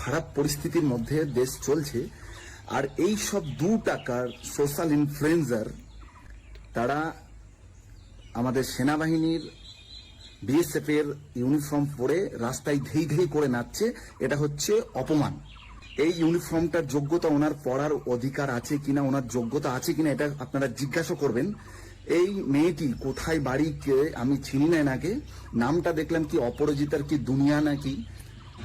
খারাপ পরিস্থিতির মধ্যে দেশ চলছে। আর এই সব দু টাকার সোশ্যাল ইনফ্লুয়েন্সার তারা আমাদের সেনাবাহিনীর বিএসএফ এর ইউনিফর্ম পরে রাস্তায় ধেই ধেই করে নাচছে, এটা হচ্ছে অপমান। এই ইউনিফর্মটার যোগ্যতা ওনার পড়ার অধিকার আছে কিনা, ওনার যোগ্যতা আছে কিনা, এটা আপনারা জিজ্ঞাসা করবেন। এই মেয়েটি কোথায়, বাড়ি কে, আমি চিনি না এনাকে নামটা দেখলাম কি অপরাজিতার কি দুনিয়া নাকি?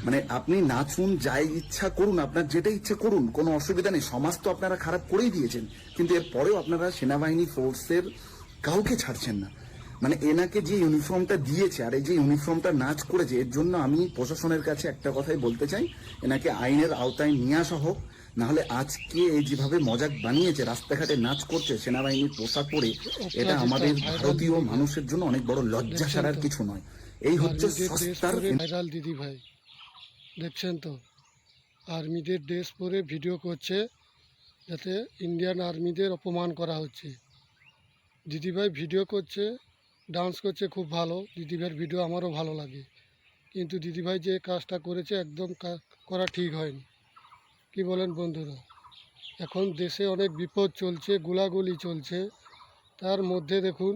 মানে আপনি নাচুন যাই ইচ্ছা করুন আপনার যেটা ইচ্ছা করুন কোনো অসুবিধা নেই। সমাজ তো আপনারা খারাপ করেই দিয়েছেন। কিন্তু এর পরেও আপনারা সেনাবাহিনী ফোর্সের কাউকে ছাড়ছেন না। মানে এনাকে যে ইউনিফর্মটা দিয়েছে আর এই যে ইউনিফর্মটা নাচ করেছে এর জন্য আমি প্রশাসনের কাছে একটা কথাই বলতে চাই। এনাকে আইনের আওতায় নিয়ে আসা হোক নাহলে আজকে এই যেভাবে মজাক বানিয়েছে রাস্তাঘাটে নাচ করছে সেনাবাহিনীর পোশাক পরে এটা আমাদের ভারতীয় মানুষের জন্য অনেক বড় লজ্জা ছাড়ার কিছু নয়। এই হচ্ছে সস্তার ভাইরাল দিদি ভাই দেখছেন তো। আর্মিদের ড্রেস পরে ভিডিও করছে যাতে ইন্ডিয়ান আর্মিদের অপমান করা হচ্ছে। দিদিভাই ভিডিও করছে, ডান্স করছে খুব ভালো। দিদিভাইয়ের ভিডিও আমারও ভালো লাগে। কিন্তু দিদিভাই যে কাজটা করেছে একদম করা ঠিক হয়নি। কি বলেন বন্ধুরা? এখন দেশে অনেক বিপদ চলছে, গোলাগুলি চলছে। তার মধ্যে দেখুন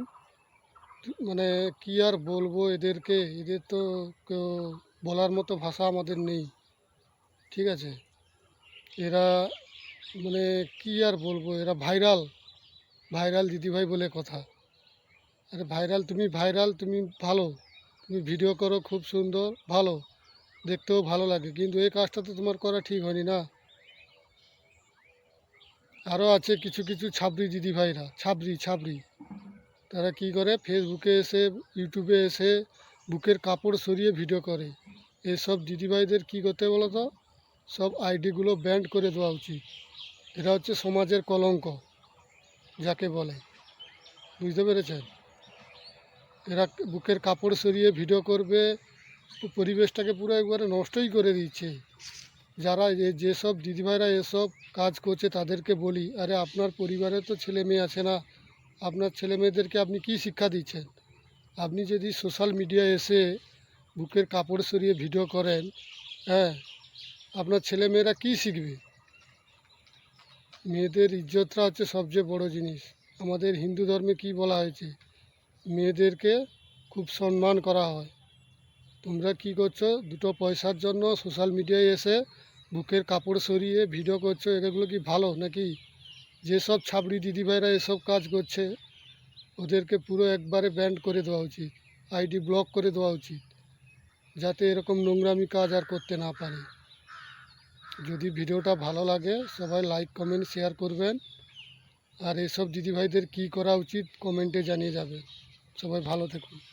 মানে কি আর বলব এদেরকে? এদের তো কেউ বলার মতো ভাষা আমাদের নেই। ঠিক আছে? এরা মানে কি আর বলব? এরা ভাইরাল। ভাইরাল দিদিভাই বলে কথা। আরে ভাইরাল, তুমি ভাইরাল, তুমি ভালো। তুমি ভিডিও করো, খুব সুন্দর, ভালো। দেখতেও ভালো লাগে। কিন্তু এই কাজটা তো তোমার করা ঠিক হয়নি না। আরও আছে কিছু কিছু ছাবরি দিদিভাইরা। ছাবরি ছাবরি তারা কি করে? ফেসবুকে এসে ইউটিউবে এসে বুকের কাপড় সরিয়ে ভিডিও করে। এসব দিদিভাইদের কি করতে বলো তো? সব আইডিগুলো ব্যান্ড করে দেওয়া উচিত। এটা হচ্ছে সমাজের কলঙ্ক, যাকে বলে। বুঝতে পেরেছেন? এরা বুকের কাপড় সরিয়ে ভিডিও করবে, পরিবেশটাকে পুরো একবারে নষ্টই করে দিচ্ছে। যারা যেসব দিদিভাইরা এসব কাজ করছে, তাদেরকে বলি, আরে, আপনার পরিবারে তো ছেলে মেয়ে আছে না। আপনার ছেলে মেয়েদেরকে আপনি কি শিক্ষা দিচ্ছেন? আপনি যদি সোশ্যাল মিডিয়ায় এসে বুকের কাপড় সরিয়ে ভিডিও করেন হ্যাঁ? আপনার ছেলে মেয়েরা কী শিখবে? মেয়েদের ইজ্জতটা হচ্ছে সবচেয়ে বড় জিনিস। আমাদের হিন্দু ধর্মে কি বলা হয়েছে? মেয়েদেরকে খুব সম্মান করা হয়। তোমরা কি করছ? দুটো পয়সার জন্য সোশ্যাল মিডিয়ায় এসে বুকের কাপড় সরিয়ে ভিডিও করছ, এগুলো কি ভালো নাকি? যেসব ছাবড়ি দিদিভাইরা এসব কাজ করছে, ওদেরকে পুরো একবারে ব্যান্ড করে দেওয়া উচিত, আইডি ব্লক করে দেওয়া উচিত। যাতে এরকম নোংরামি কাজ আর করতে না পারে। যদি ভিডিওটা ভালো লাগে, সবাই লাইক কমেন্ট শেয়ার করবেন। আর এসব দিদিভাইদের কি করা উচিত কমেন্টে জানিয়ে যাবেন। সবাই ভালো থাকুন।